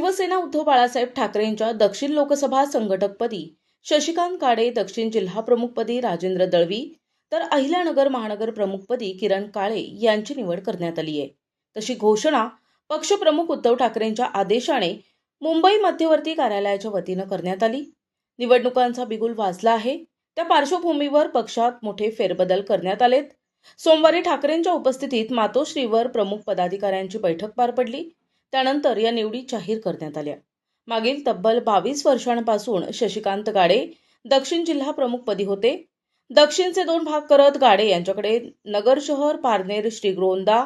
शिवसेना उद्धव बाळासाहेब ठाकरेंच्या दक्षिण लोकसभा संघटकपदी शशिकांत काडे दक्षिण जिल्हा प्रमुखपदी राजेंद्र दळवी तर अहिल्यानगर महानगर प्रमुखपदी किरण काळे यांची निवड करण्यात आली आहे. तशी घोषणा पक्षप्रमुख उद्धव ठाकरेंच्या आदेशाने मुंबई मध्यवर्ती कार्यालयाच्या वतीनं करण्यात आली. निवडणुकांचा बिगुल वाजला आहे. त्या पार्श्वभूमीवर पक्षात मोठे फेरबदल करण्यात आलेत. सोमवारी ठाकरेंच्या उपस्थितीत मातोश्रीवर प्रमुख पदाधिकाऱ्यांची बैठक पार पडली. त्यानंतर या निवडी जाहीर करण्यात आल्या. मागील तब्बल बावीस वर्षांपासून शशिकांत गाडे दक्षिण जिल्हा प्रमुखपदी होते. दक्षिणचे दोन भाग करत गाडे यांच्याकडे नगर शहर पारनेर श्रीगोंदा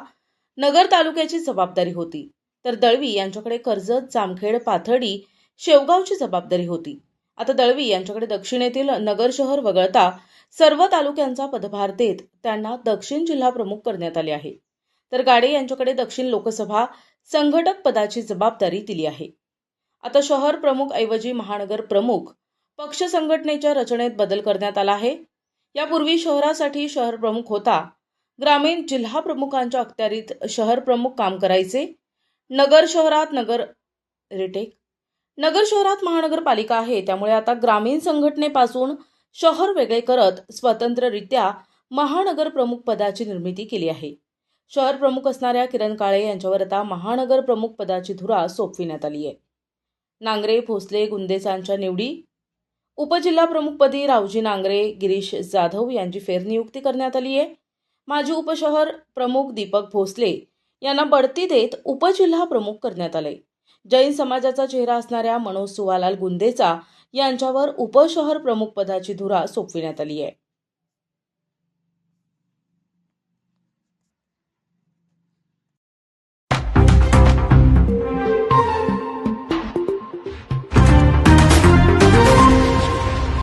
नगर तालुक्याची जबाबदारी होती. तर दळवी यांच्याकडे कर्जत जामखेड पाथर्डी शेवगावची जबाबदारी होती. आता दळवी यांच्याकडे दक्षिणेतील नगर शहर वगळता सर्व तालुक्यांचा पदभार देत त्यांना दक्षिण जिल्हा प्रमुख करण्यात आले आहे. तर गाडे यांच्याकडे दक्षिण लोकसभा संघटक पदाची जबाबदारी दिली आहे. आता शहर प्रमुख ऐवजी महानगर प्रमुख पक्ष संघटनेच्या रचनेत बदल करण्यात आला आहे. यापूर्वी शहरासाठी शहर प्रमुख होता. ग्रामीण जिल्हा प्रमुखांच्या अखत्यारीत शहर प्रमुख काम करायचे. नगर शहरात नगर रिटेक. नगर शहरात महानगरपालिका आहे. त्यामुळे आता ग्रामीण संघटनेपासून शहर वेगळे करत स्वतंत्ररित्या महानगर प्रमुख पदाची निर्मिती केली आहे. शहर प्रमुख असणाऱ्या किरण काळे यांच्यावर आता महानगर प्रमुख पदाची धुरा सोपविण्यात आली आहे. नांगरे भोसले गुंदेसांच्या निवडी. उपजिल्हा प्रमुखपदी रावजी नांगरे गिरीश जाधव यांची फेरनियुक्ती करण्यात आली आहे. माजी उपशहर प्रमुख दीपक भोसले यांना बढती देत उपजिल्हा प्रमुख करण्यात आले. जैन समाजाचा चेहरा असणाऱ्या मनोज सुवालाल गुंदेचा यांच्यावर उपशहर प्रमुख पदाची धुरा सोपविण्यात आली आहे.